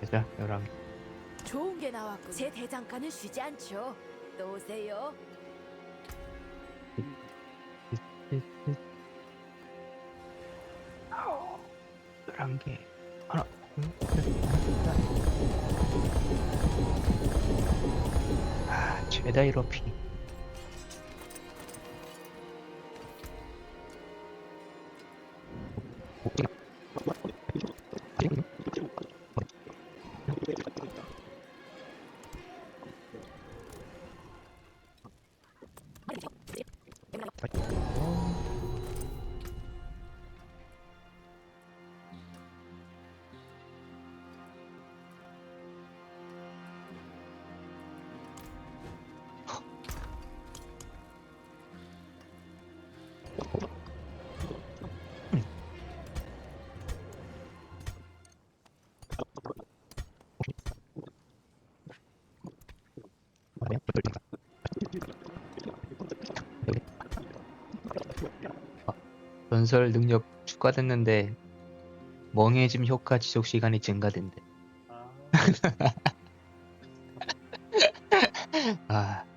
가자 11개 좋은 게 나왔고 제 대장간은 쉬지 않죠. 또 오세요. 아홉, 11개 하나 둘아 최다 1호피 전설 능력 추가됐는데 멍해짐 효과 지속 시간이 증가된대. 아, 아